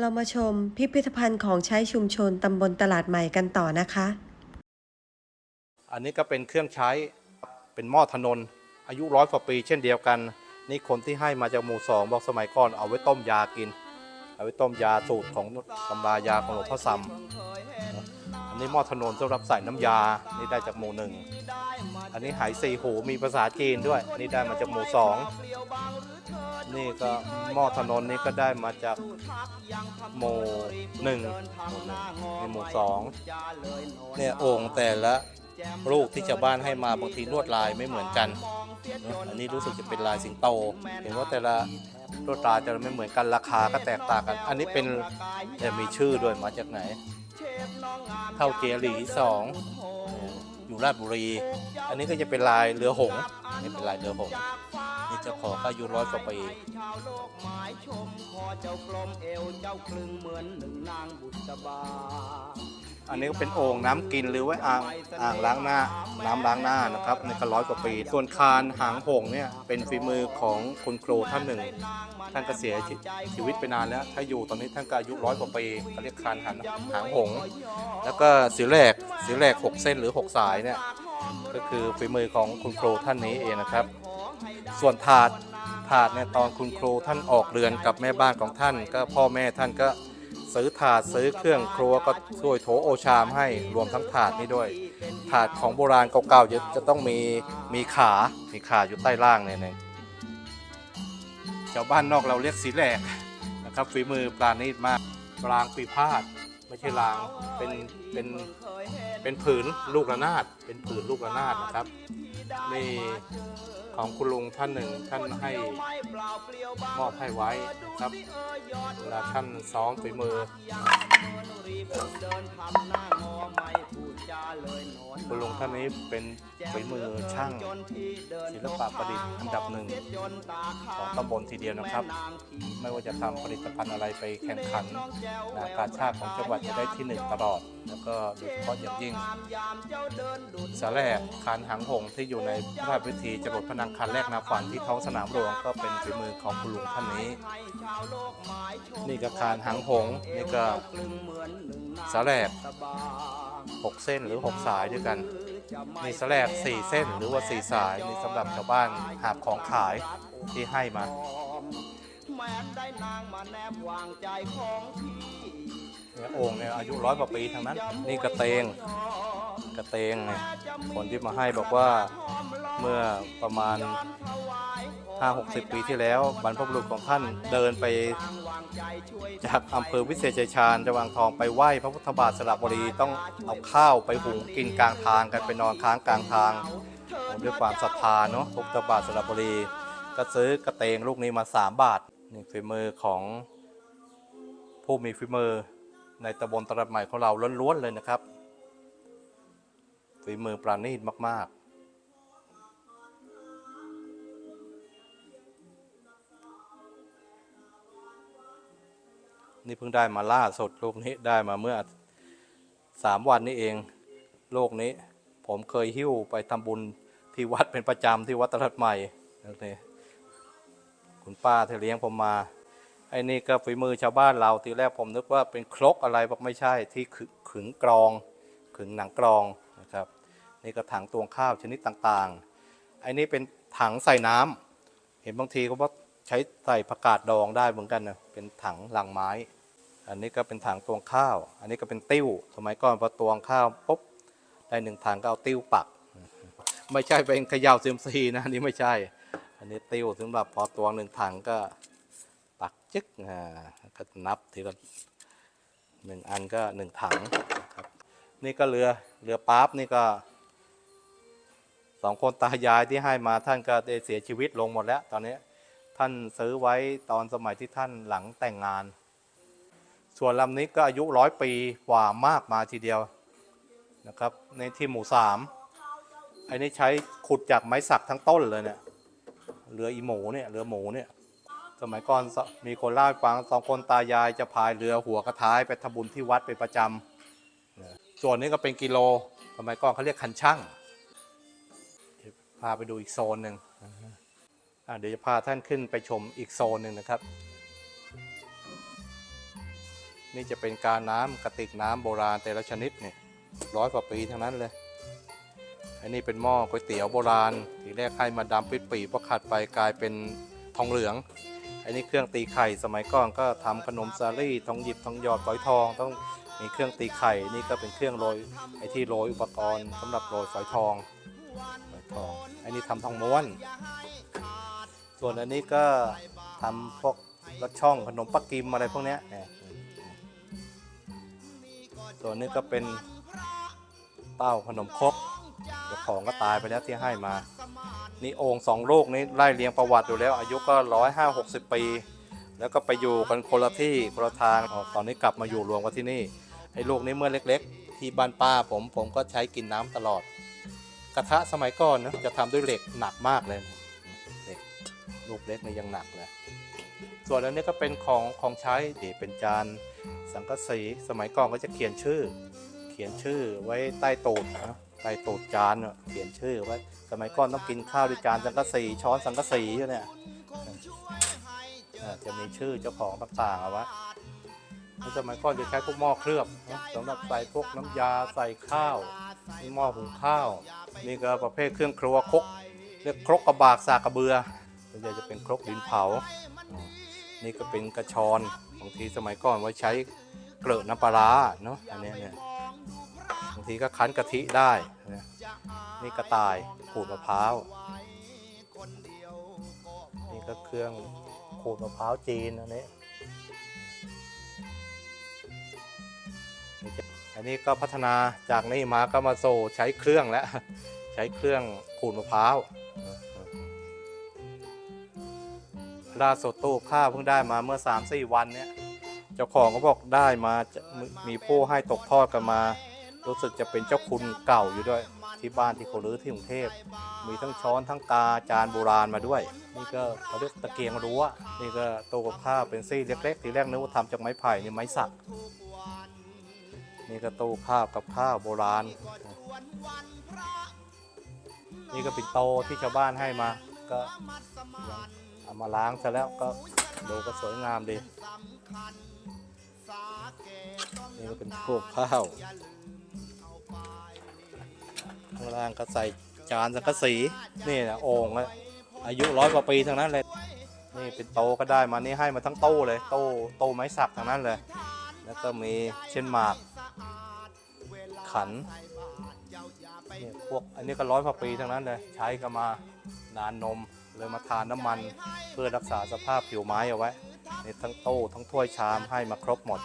เรามาชมพิพิธภัณฑ์ของใช้ชุมชนตำบลตลาดใหม่กันต่อนะคะ อันนี้ก็เป็นเครื่องใช้เป็นหม้อถนน อายุร้อยกว่าปีเช่นเดียวกัน นี่คนที่ให้มาจากหมู่สองบอกสมัยก่อนเอาไว้ต้มยากิน เอาไว้ต้มยาสูตรของตำรายาของหลวงพ่อซ้ำ อันนี้หม้อถนนสำหรับใส่น้ำยา นี่ได้จากหมู่หนึ่ง อันนี้ไหสีหูมีภาษาจีนด้วย นี่ได้มาจากหมู่สอง นี่ก็หม้อถนนนี่ก็ได้มาจากหมู่หนึ่งหมู่หนึ่งนี่หมู่สองเนี่ยโอ่งแต่ละลูกที่ชาวบ้านให้มาบางทีลวดลายไม่เหมือนกันอันนี้รู้สึกจะเป็นลายสิงโต เห็นว่าแต่ละลวดลายแต่ละไม่เหมือนกันราคาก็แตกต่างกัน อันนี้เป็นแต่มีชื่อด้วยมาจากไหน เท่าเจหลีสองอยู่ราชบุรี อันนี้ก็จะเป็นลายเรือหงส์อันนี่เป็นลายเรือหงส์นี่เจ้าของก็อายุร้อยกว่าปีชาวโลกหมายชมคอเจ้ากลมเอวเจ้าคลึงเหมือนหนึ่งนางบุษบา อันนี้ก็เป็นโอ่งน้ำกินหรือว่าอ่างอ่างล้างหน้าน้ำล้างหน้านะครับในก็ร้อยกว่าปีส่วนคานหางหงส์เนี่ยเป็นฝีมือของคุณครูท่านหนึ่ง ท่านก็เสียชีชีวิตไปนานแล้ว ถ้าอยู่ตอนนี้ท่านก็อายุร้อยกว่าปีเขาเรียกคานหางหางหงส์แล้วก็สีแหลกสีแหลกหกเส้นหรือหกสายเนี่ยก็คือฝีมือของคุณครูท่านนี้เองนะครับ ส่วนถาดถาดเนี่ยตอนคุณครูท่านออกเรือนกับแม่บ้านของท่าน ก็พ่อแม่ท่านก็ ซื้อถาดซื้อเครื่องครัวก็ช่วยโถโอชามให้รวมทั้งถาดนี้ด้วย ถาดของโบราณเก่าๆจะจะต้องมีมีขามีขาอยู่ใต้ล่างเนี่ยนะชาวบ้านนอกเราเรียกสีแหลกนะครับฝีมือปราณีตมากรางปีพาดไม่ใช่รางเป็นเป็นเป็นผืนลูกระนาด เป็นผืนลูกระนาดนะครับนี่ ของคุณลุงท่านหนึ่งท่านให้มอบให้ไว้นะครับเวลาท่านซ้อมฝีมือคุณลุงท่านนี้เป็นฝีมือช่างศิลปะประดิษฐ์อันดับหนึ่งของตำบลทีเดียวนะครับ ไม่ว่าจะทำผลิตภัณฑ์อะไรไปแข่งขันนาการชาติของจังหวัดจะได้ที่หนึ่งตลอด แล้วก็โดยเฉพาะอย่างยิ่งสาแรกคานหางหงที่อยู่ในพระราชพิธีจรดพระนางคันแรกนาฝันที่ท้องสนามหลวงก็เป็นฝีมือของคุณลุงท่านนี้ นี่ก็คานหางหงนี่ก็สาแรกหกเส้นหรือหกสายด้วยกันมีสแลกสี่เส้นหรือว่าสี่สายนี่สำหรับชาวบ้านหาบของขายที่ให้มาแม้นได้นางมาแนบวางใจของพี่ เนี่ยโอ่งเนี่ยอายุร้อยกว่าปีทั้งนั้น นี่กระเตง กระเตงเนี่ยคนที่มาให้บอกว่าเมื่อประมาณ 5-60 ปีที่แล้วบรรพบุรุษของท่านเดินไปจากอำเภอวิเศษชัยชาญจังหวัดทองไปไหว้พระพุทธบาทสระบุรีต้องเอาข้าวไปหุงกินกลางทางกันไปนอนค้างกลางทางด้วยความศรัทธาเนาะพระพุทธบาทสระบุรี ก็ซื้อกระเตงลูกนี้มา 3 บาทนี่ฝีมือของผู้มีฝีมือ ในตำบลตลาดใหม่ของเราล้วนๆเลยนะครับฝีมือปราณีตมาก ๆนี่เพิ่งได้มาล่าสดลูกนี้ได้มาเมื่อสามวันนี้เองโลกนี้ ผมเคยหิ้วไปทำบุญที่วัดเป็นประจำที่วัดตลาดใหม่นี่คุณป้าที่เลี้ยงผมมา ไอ้นี่ก็ฝีมือชาวบ้านเราทีแรกผมนึกว่าเป็นครกอะไรบอกไม่ใช่ที่ขึงกรอง ขึงหนังกรองนะครับนี่ก็ถังตวงข้าวชนิดต่างๆไอ้นี่เป็นถังใส่น้ำเห็นบางทีเขาบอกใช้ใส่ผักกาดดองได้เหมือนกันนะเป็นถังลังไม้ อันนี้ก็เป็นถังตวงข้าว อันนี้ก็เป็นติ้ว สมัยก่อนพอตวงข้าวปุ๊บได้หนึ่งถังก็เอาติ้วปัก ไม่ใช่เป็นเขย่าเซียมซีนะอันนี้ไม่ใช่ อันนี้ติ้วสำหรับพอตวงหนึ่งถังก็ จึ๊กอ่าก็นับทีละหนึ่งอันก็หนึ่งถังครับนี่ก็เรือเรือป๊าบนี่ก็สองคนตายายที่ให้มาท่านก็ได้เสียชีวิตลงหมดแล้ว ตอนนี้ท่านซื้อไว้ตอนสมัยที่ท่านหลังแต่งงาน ส่วนลำนี้ก็อายุร้อยปีกว่ามากมาทีเดียวนะครับ ในที่หมู่สามอันนี้ใช้ขุดจากไม้สักทั้งต้นเลยเนี่ยเรืออีหมูเนี่ยเรือหมูเนี่ย สมัยก่อนมีคนเล่าให้ฟังสองคนตายายจะพายเรือหัวกระท้ายไปทำบุญที่วัดเป็นประจำส่วนนี้ก็เป็นกิโล สมัยก่อนเขาเรียกคันช่างเดี๋ยวพาไปดูอีกโซนหนึ่งเดี๋ยวจะพาท่านขึ้นไปชมอีกโซนหนึ่งนะครับ นี่จะเป็นการน้ำกระติกน้ำโบราณแต่ละชนิดเนี่ยร้อยกว่าปีทั้งนั้นเลยอันนี้เป็นหม้อก๋วยเตี๋ยวโบราณ ทีแรกให้มาดำปิดปีพอขัดไปกลายเป็นทองเหลือง อันนี้เครื่องตีไข่สมัยก่อนก็ทำขนมซาลี่ทองหยิบทองหยอดฝอยทองต้องมีเครื่องตีไข่นี่ก็เป็นเครื่องโรยไอ้ที่โรยอุปกรณ์สำหรับโรยฝอยทองฝอยทองอันนี้ทำทองม้วน ส่วนอันนี้ก็ทำพวกรสช่องขนมปักกิมอะไรพวกเนี้ยส่วนนี้ก็เป็นเต้าขนมครกเจ้าของก็ตายไปแล้วที่ให้มา นี่โอ่งสองลูกนี้ไล่เรียงประวัติดูแล้ว อายุก็ร้อยห้าหกสิบปี แล้วก็ไปอยู่กันคนละที่คนละทางออตอนนี้กลับมาอยู่รวมกันที่นี่ไอ้ลูกนี้เมื่อเล็ก ๆ ที่บ้านป้าผมผมก็ใช้กินน้ำตลอด กระทะสมัยก่อนนะจะทำด้วยเหล็กหนักมากเลยเหล็กลูกเล็กนี่ยังหนักเลยส่วนอันนี้ก็เป็นของของใช้ที่เป็นจานสังกะสีสมัยก่อนก็จะเขียนชื่อ เขียนชื่อไว้ใต้ตูดนะ ใต้ตูดจานน่ะเขียนชื่อไว้ สมัยก่อนต้องกินข้าวด้วยจานสังกะสีช้อนสังกะสีอยู่เนี่ยจะมีชื่อเจ้าของต่างๆเอาไว้แล้วสมัยก่อนจะใช้พวกหม้อเคลือบนะสำหรับใส่พวกน้ำยาใส่ข้าวหม้อหุงข้าว นี่ก็ประเภทเครื่องครัวครกเรียกครกกระบากสากกระเบือส่วนใหญ่จะเป็นครกดินเผา นี่ก็เป็นกระชอนบางทีสมัยก่อนไว้ใช้เกลือน้ำปลาเนาะอันนี้เนี่ย ทีก็คั้นกะทิได้นี่กระต่ายขูดมะพร้าวนี่ก็เครื่องขูดมะพร้าวจีนอันนี้อันนี้ก็พัฒนาจากนี้มาก็มาโซใช้เครื่องแล้วใช้เครื่องขูดมะพร้าวล่าสุดตู้ข้าวเพิ่งได้มาเมื่อ3-4วันเนี่ยเจ้าของก็บอกได้มามีผู้ให้ตกทอดกันมา รู้สึกจะเป็นเจ้าคุณเก่าอยู่ด้วย ที่บ้านที่เขาลื้อที่กรุงเทพ มีทั้งช้อนทั้งกาจานโบราณมาด้วย นี่ก็เขาเรียกตะเกียงรั้ว นี่ก็ตู้กับข้าวเป็นซี่เล็กๆ ทีแรกนึกว่าทำจากไม้ไผ่นี่ไม้สัก นี่ก็ตู้ข้าวกับข้าวโบราณ นี่ก็เป็นโตที่ชาวบ้านให้มา ก็เอามาล้างซะแล้วก็ดูก็สวยงามดีนี่ก็เป็นพวกข้าว ข้างล่างก็ใส่จานสังกะสีนี่นะโอ่งอะอายุร้อยกว่าปีทั้งนั้นเลยนี่เป็นโตก็ได้มานี่ให้มาทั้งโต้เลยโตู้ตู้ไม้สักทั้งนั้นเลย แล้วก็มีเช่นหมาก ขันนี่พวกอันนี้ก็ร้อยกว่าปีทั้งนั้นเลยใช้กันมานานนมเลยมาทานน้ำมันเพื่อรักษาสภาพผิวไม้เอาไว้นี่ทั้งโต้ทั้งถ้วยชามให้มาครบหมด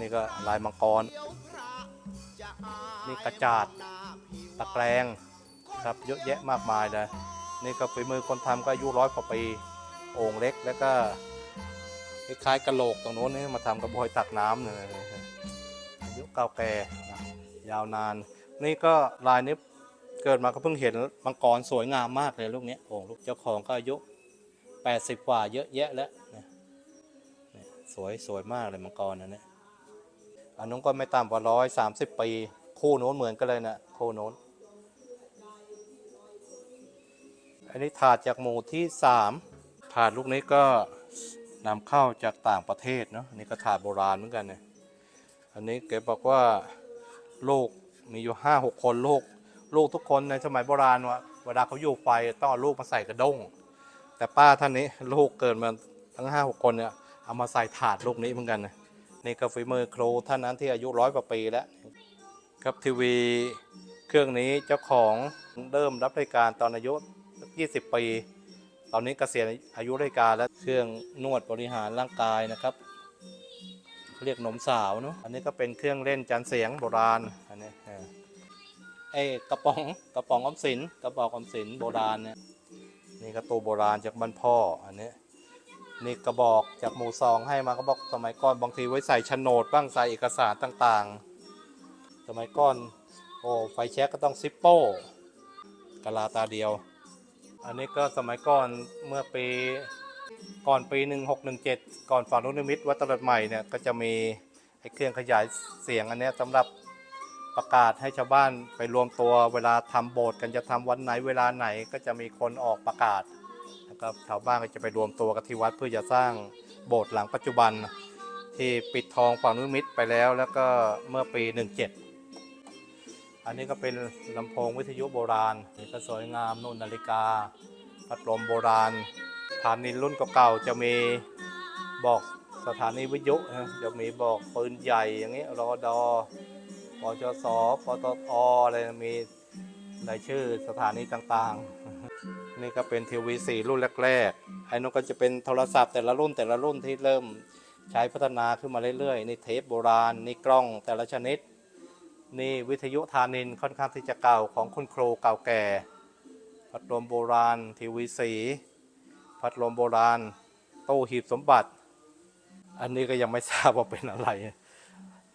นี่ก็ลายมังกร นี่กระจาดตะแกรงครับเยอะแยะมากมายเลยนี่ก็ฝีมือคนทำก็อายุร้อยกว่าปีโอ่งเล็กแล้วก็คล้ายๆกระโหลกตรงโน้นนี่มาทำกระบวยตักน้ำเนี่ยอายุเก่าแก่ยาวนาน นี่ก็ลายนี้เกิดมาก็เพิ่งเห็นมังกรสวยงามมากเลยลูกเนี้ยโอ่งลูกเจ้าของก็อายุ 80 กว่าเยอะแยะแล้วสวยสวยมากเลยมังกรนะเนี่ย อันนู้นก็ไม่ต่ำกว่าร้อยสามสิบปี คู่โน้นเหมือนกันเลยนะคู่โน้น อันนี้ถาดจากหมู่ที่สามถาดลูกนี้ก็นำเข้าจากต่างประเทศเนาะอันนี้ก็ถาดโบราณเหมือนกันเนี่ยอันนี้แกบอกว่าลูกมีอยู่ห้าหกคนลูกลูกทุกคนในสมัยโบราณว่าเวลาเขาอยู่ไฟต้องเอาลูกมาใส่กระด้ง แต่ป้าท่านนี้ลูกเกิดมาทั้งห้าหกคนเนี่ยเอามาใส่ถาดลูกนี้เหมือนกันนะ นี่ก็ฝีมือครูท่านนั้นที่อายุร้อยกว่าปีแล้วครับทีวีเครื่องนี้เจ้าของเริ่มรับบริการตอนอายุ 20 ปี ตอนนี้เกษียณอายุราชการแล้วเครื่องนวดบริหารร่างกายนะครับเขาเรียกหนมสาวเนาะอันนี้ก็เป็นเครื่องเล่นจานเสียงโบราณอันนี้ไอ้กระป๋องกระป๋องออมสินกระป๋องออมสินโบราณเนี่ยนี่ก็ตัวโบราณจากบ้านพ่ออันนี้ นี่กระบอกจากหมู่ซองให้มาก็บอกสมัยก่อนบางทีไว้ใส่โฉนดบ้างใส่เอกสารต่างๆ สมัยก่อนโอ้ไฟแช็กก็ต้องซิปโป้กะลาตาเดียว อันนี้ก็สมัยก่อนเมื่อปีก่อนปี 1617 ก่อนฝั่งนุนิมิตรวัดตลาดใหม่เนี่ยก็จะมีไอ้เครื่องขยายเสียงอันนี้สำหรับประกาศให้ชาวบ้านไปรวมตัวเวลาทำโบสถ์กันจะทำวันไหนเวลาไหนก็จะมีคนออกประกาศ ก็ชาวบ้านก็จะไปรวมตัวกันที่วัดเพื่อจะสร้างโบสถ์หลังปัจจุบัน ที่ปิดทองฝั่งนุมิตรไปแล้ว แล้วก็เมื่อปี 17 อันนี้ก็เป็นลำโพงวิทยุโบราณมีก็สวยงามนุ่นนาฬิกา พัดลมโบราณฐานีรุ่นเก่าๆจะมีบอกสถานีวิทยุนะจะมีบอกปืนใหญ่อย่างนี้รอดอปจสปตทอะไรมีรายชื่อสถานีต่างๆ นี่ก็เป็นทีวีสี่รุ่นแรกๆไอ้นู้นก็จะเป็นโทรศัพท์แต่ละรุ่นแต่ละรุ่นที่เริ่มใช้พัฒนาขึ้นมาเรื่อยๆ นี่เทปโบราณ นี่กล้องแต่ละชนิด นี่วิทยุธานินค่อนข้างที่จะเก่าของคุณครูเก่าแก่พัดลมโบราณทีวีสีพัดลมโบราณตู้หีบสมบัติ อันนี้ก็ยังไม่ทราบว่าเป็นอะไร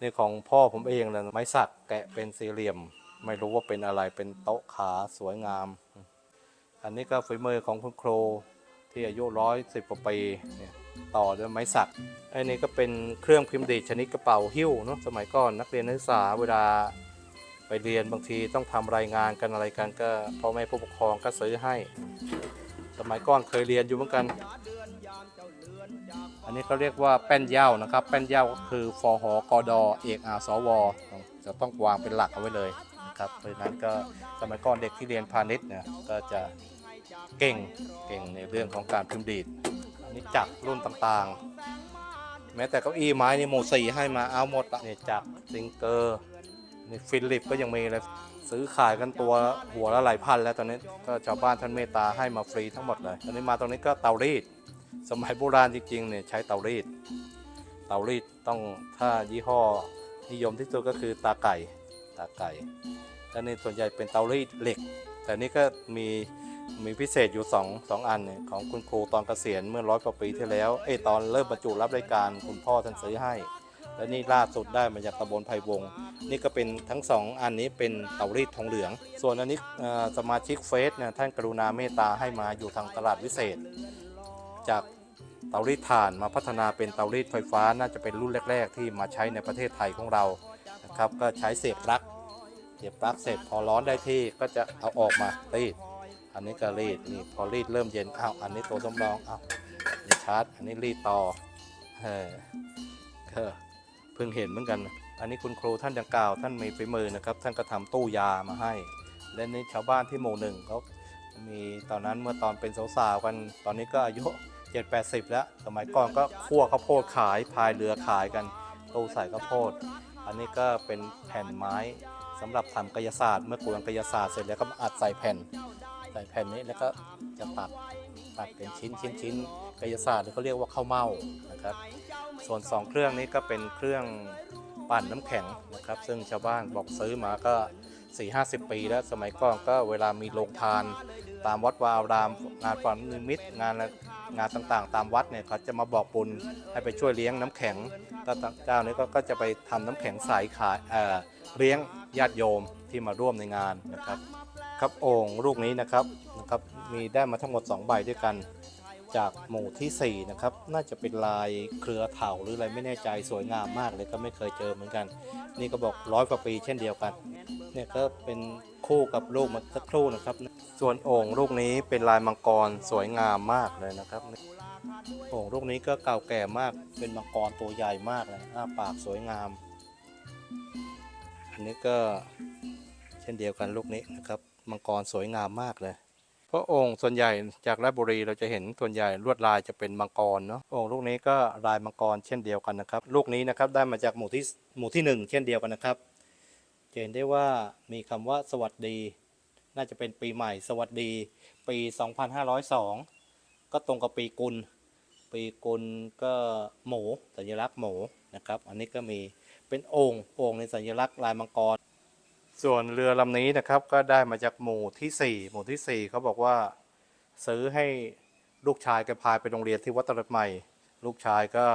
นี่ของพ่อผมเองนะไม้สักแกะเป็นสี่เหลี่ยม ไม่รู้ว่าเป็นอะไรเป็นโต๊ะขาสวยงาม อันนี้ก็ฝีมือของคุณครูที่อายุร้อยสิบกว่าปีเนี่ยต่อด้วยไม้สักอันนี้ก็เป็นเครื่องพิมพ์ดีดชนิดกระเป๋าหิ้วเนาะสมัยก่อนนักเรียนนักศึกษาเวลาไปเรียนบางทีต้องทำรายงานกันอะไรกันก็พ่อแม่ผู้ปกครองก็ซื้อให้ สมัยก่อนเคยเรียนอยู่เหมือนกัน อันนี้เขาเรียกว่าแป้นเย้านะครับ แป้นเย้าก็คือฟอหอกอดอเอกอาสวจะต้องวางเป็นหลักเอาไว้เลยนะครับเพราะฉะนั้นก็สมัยก่อนเด็กที่เรียนพาณิชย์เนี่ยก็จะ เก่งเก่งในเรื่องของการพิมพ์ดีดอันนี้จักรรุ่นต่างๆ แม้แต่เก้าอี้ไม้นี่โมสีให้มาเอาหมดละเนี่ยจักรซิงเกอร์นี่ฟิลิปก็ยังมีเลยซื้อขายกันตัวหัวละหลายพันแล้วตอนนี้ก็ชาวบ้านท่านเมตตาให้มาฟรีทั้งหมดเลยตอนนี้มาตรงนี้ก็เตารีด สมัยโบราณจริงๆเนี่ยใช้เตารีด เตารีดต้องถ้ายี่ห้อนิยมที่สุดก็คือตาไก่ตาไก่แล้วนี่ส่วนใหญ่เป็นเตารีดเหล็ก แต่นี่ก็มี มีพิเศษอยู่2องสองอันเนี่ยของคุณครูตอนเกษียณเมื่อร้อยกว่าปีที่แล้วเอตอนเริ่มบรรจุรับรายการคุณพ่อท่านซื้อให้ และนี่ล่าสุดได้มาจากตำบลไผ่วง นี่ก็เป็นทั้งสองอันนี้เป็นเตารีดทองเหลือง ส่วนอันนี้อ่อสมาชิกเฟสเนี่ยท่านกรุณาเมตตาให้มาอยู่ทางตลาดวิเศษ จากเตารีดถ่านมาพัฒนาเป็นเตารีดไฟฟ้าน่าจะเป็นรุ่นแรก ๆ ที่มาใช้ในประเทศไทยของเรานะครับก็ใช้เสียบปลั๊กเสียบปลั๊กเสร็จพอร้อนได้ที่ก็จะเอาออกมารีด อันนี้ก็รีดนี่พอรีดเริ่มเย็นอ้าวอันนี้ตัวสำรองอ้าวนี่ชาร์จ อันนี้รีดต่อเออก็เพิ่งเห็นเหมือนกัน อันนี้คุณครูท่านดังกล่าว ท่านมีฝีมือนะครับ ท่านก็ทำตู้ยามาให้ และนี่ชาวบ้านที่หมู่หนึ่งเขามีตอนนั้นเมื่อตอนเป็นสาวๆกัน ตอนนี้ก็อายุ7 80แล้ว สมัยก่อนก็คั่วข้าวโพดขายพายเรือขายกันตู้ใส่ข้าวโพด อันนี้ก็เป็นแผ่นไม้สำหรับทำกายศาสตร์ เมื่อกวนกายศาสตร์เสร็จแล้วก็มาอัดใส่แผ่น ใส่แผ่นนี้แล้วก็จะตัดตัดเป็นชิ้นชิ้นชิ้นกายศาสตร์หรือเขาเรียกว่าข้าวเม่านะครับ ส่วน 2 เครื่องนี้ก็เป็นเครื่องปั่นน้ำแข็งนะครับ ซึ่งชาวบ้านบอกซื้อมาก็4 50ปีแล้วสมัยก่อนก็เวลามีโรงทาน ตามวัดวาอาราม งานฝันนิมิตงานงานต่างๆ ตามวัดเนี่ยเขาจะมาบอกบุญให้ไปช่วยเลี้ยงน้ำแข็งก็เจ้านี้ก็ก็จะไปทำน้ำแข็งใสขายเอ่อเลี้ยงญาติโยมที่มาร่วมในงานนะครับ ครับโอ่งลูกนี้นะครับนะครับ มีได้มาทั้งหมด 2 ใบด้วยกัน จากหมู่ทีสี่ 4 นะครับ น่าจะเป็นลายเครือเถาหรืออะไรไม่แน่ใจสวยงามมากเลยก็ไม่เคยเจอเหมือนกัน นี่ก็บอกร้อยกว่าปีเช่นเดียวกัน เนี่ยก็เป็นคู่กับลูกมาสักครู่นะครับ ส่วนโอ่งลูกนี้เป็นลายมังกรสวยงามมากเลยนะครับโอ่งลูกนี้ก็เก่าแก่มากเป็นมังกรตัวใหญ่มากเลยอ้าปากสวยงาม อันนี้ก็เช่นเดียวกันลูกนี้นะครับ มังกรสวยงามมากเลยเพราะองค์ส่วนใหญ่จากราชบุรีเราจะเห็นส่วนใหญ่ลวดลายจะเป็นมังกรเนาะองค์ลูกนี้ก็ลายมังกรเช่นเดียวกันนะครับ ลูกนี้นะครับได้มาจากหมู่ที่หมู่ที่หนึ่งเช่นเดียวกันนะครับจะเห็นได้ว่ามีคำว่าสวัสดี น่าจะเป็นปีใหม่ สวัสดี ปี 2502 ก็ตรงกับปีกุล ปีกุลก็หมูสัญลักษณ์หมูนะครับ อันนี้ก็มีเป็นอ่งโอ่งในสัญลักษณ์ลายมังกร ส่วนเรือลำนี้นะครับก็ได้มาจากหมู่ที่ 4 หมู่ที่ 4 เขาบอกว่าซื้อให้ลูกชายแกพายไปโรงเรียนที่วัดตลาดใหม่ ลูกชายก็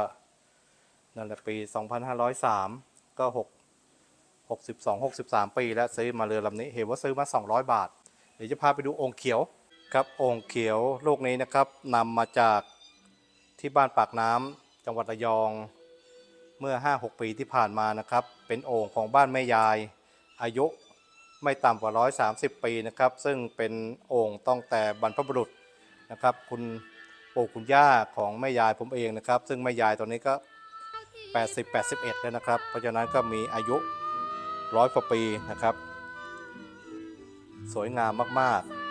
นั่นแหละปี 2503 ก็ 6 62 63 ปีแล้วซื้อมาเรือลำนี้ เห็นว่าซื้อมา 200 บาท เดี๋ยวจะพาไปดูองค์เขียวครับองค์เขียวลูกนี้นะครับนำมาจากที่บ้านปากน้ำจังหวัดระยองเมื่อ 5-6 ปีที่ผ่านมานะครับ เป็นโอ่งของบ้านแม่ยาย อายุไม่ต่ำกว่า 130 ปีนะครับ ซึ่งเป็นโอ่งต้องแต่บรรพบุรุษนะครับ คุณปู่คุณย่าของแม่ยายผมเองนะครับ ซึ่งแม่ยายตอนนี้ก็ 80 81 แล้วนะครับ เพราะฉะนั้นก็มีอายุร้อยกว่าปีนะครับ สวยงามมาก ๆ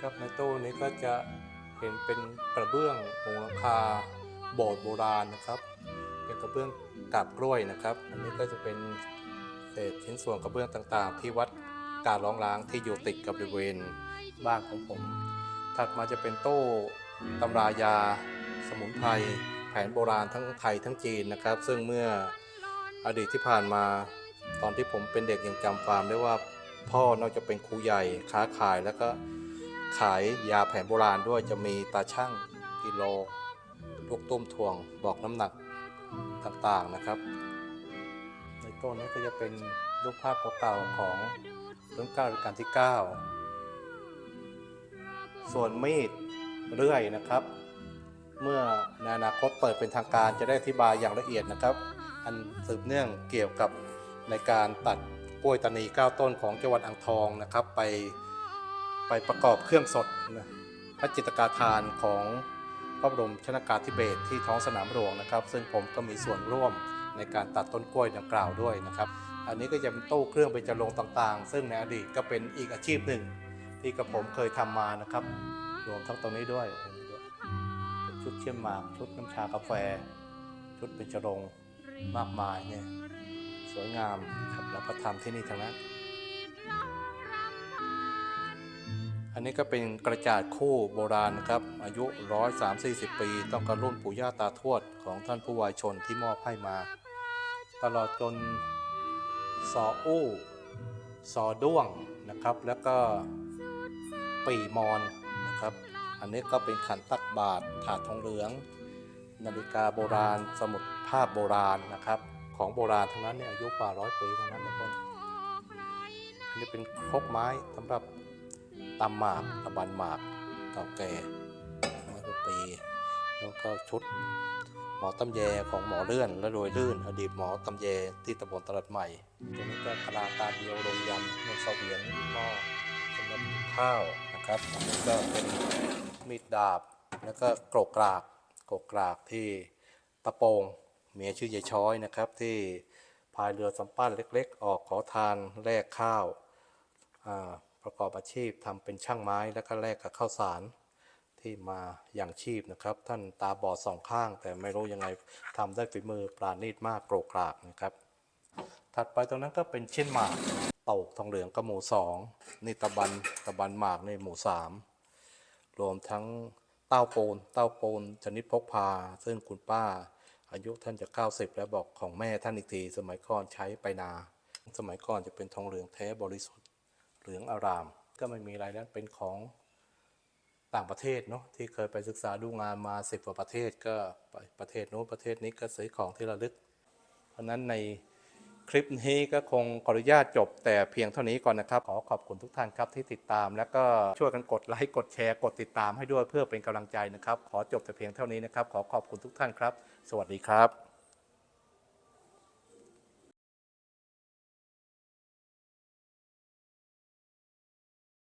ครับในตู้นี้ก็จะเห็นเป็นกระเบื้องมุงหลังคา โบสถ์โบราณนะครับ เป็นกระเบื้องกาบกล้วยนะครับ อันนี้ก็จะเป็นเศษชิ้นส่วนกระเบื้องต่างๆ ที่วัดการร้องล้างที่อยู่ติดกับบริเวณบ้านของผม ถัดมาจะเป็นโต้ตำรายาสมุนไพรแผนโบราณทั้งไทยทั้งจีนนะครับ ซึ่งเมื่ออดีตที่ผ่านมาตอนที่ผมเป็นเด็กยังจำความได้ว่าพ่อนอกจากเป็นครูใหญ่ค้าขายแล้วก็ขายยาแผนโบราณด้วยจะมีตาช่างกิโล ลูกตุ้มทวงบอกน้ำหนักต่างๆนะครับ ในต้นนี้ก็จะเป็นรูปภาพเก่าๆของรุ่นเก้ารัชกาลที่ 9 ส่วนมีดเรื่อยนะครับ เมื่อในอนาคตเปิดเป็นทางการจะได้อธิบายอย่างละเอียดนะครับ อันสืบเนื่องเกี่ยวกับในการตัดกล้วยตานี 9 ต้นของจังหวัดอ่างทองนะครับ ไปไปประกอบเครื่องสดนะพระจิตกาทานของ พระบรมชนากาธิเบศที่ท้องสนามหลวงนะครับ ซึ่งผมก็มีส่วนร่วมในการตัดต้นกล้วยดังกล่าวด้วยนะครับ อันนี้ก็จะเป็นตู้เครื่องเป็นจรงต่างๆ ซึ่งในอดีตก็เป็นอีกอาชีพหนึ่ง ที่กระผมเคยทำมานะครับ รวมทั้งตรงนี้ด้วย ชุดเชี่ยมหมากชุดน้ำชากาแฟ ชุดเป็นจรงมากมายเนี่ยสวยงามครับแล้วก็ทำที่นี่ทั้งนั้น อันนี้ก็เป็นกระจาดคู่โบราณนะครับ อายุ130-40ปี ต้องกระรุ่นปู่ย่าตาทวดของท่านผู้วายชนที่มอบให้มา ตลอดจนสออู้สอด้วงนะครับ แล้วก็ปีมอนนะครับ อันนี้ก็เป็นขันตักบาทถาดทองเหลือง นาฬิกาโบราณสมุดภาพโบราณนะครับ ของโบราณทั้งนั้นเนี่ยอายุกว่าร้อยปีทั้งนั้นทุกคนอันนี้เป็นครกไม้สำหรับ ตำหมากตะบันหมากเก่าแก่ร้อยกว่าปี แล้วก็ชุดหมอตำแยของหมอเลื่อนและโดยลื่น อดีตหมอตำแยที่ตำบลตลาดใหม่ตัวนี้ก็กระลาตาเดียวโรงยำนมเสาเวียนหม้อสำหรับข้าวนะครับนี้ก็เป็นมีดดาบ แล้วก็โกรกกรากโกรกกรากที่ตะโปงเมียชื่อยายช้อยนะครับที่พายเรือสำปั้นเล็ก ๆ ออกขอทานแลกข้าวอ่า ประกอบอาชีพทำเป็นช่างไม้แล้วก็แลกกับข้าวสารที่มาอย่างชีพนะครับ ท่านตาบอดสองข้าง แต่ไม่รู้ยังไงทำได้ฝีมือปราณีตมากโกรกรากนะครับ ถัดไปตรงนั้นก็เป็นเช่นหมากเต่าทองเหลืองก็หมู่สองนี่ตะบันตะบันหมากในหมู่สามรวมทั้งเต้าโปนเต้าโปนชนิดพกพา ซึ่งคุณป้า อายุท่านจะ 90 แล้วบอกของแม่ท่านอีกที สมัยก่อนใช้ไปนา สมัยก่อนจะเป็นทองเหลืองแท้บริสุทธิ์ เหลืองอาราม ก็ไม่มีอะไรแล้วเป็นของต่างประเทศเนาะที่เคยไปศึกษาดูงานมาสิบกว่าประเทศก็ไปประเทศโน้นประเทศนี้ก็ซื้อของที่ระลึก เพราะฉะนั้นในคลิปนี้ก็คงขออนุญาตจบแต่เพียงเท่านี้ก่อนนะครับ ขอขอบคุณทุกท่านครับที่ติดตาม แล้วก็ช่วยกันกดไลค์กดแชร์กดติดตามให้ด้วยเพื่อเป็นกำลังใจนะครับ ขอจบแต่เพียงเท่านี้นะครับ ขอขอบคุณทุกท่านครับ สวัสดีครับ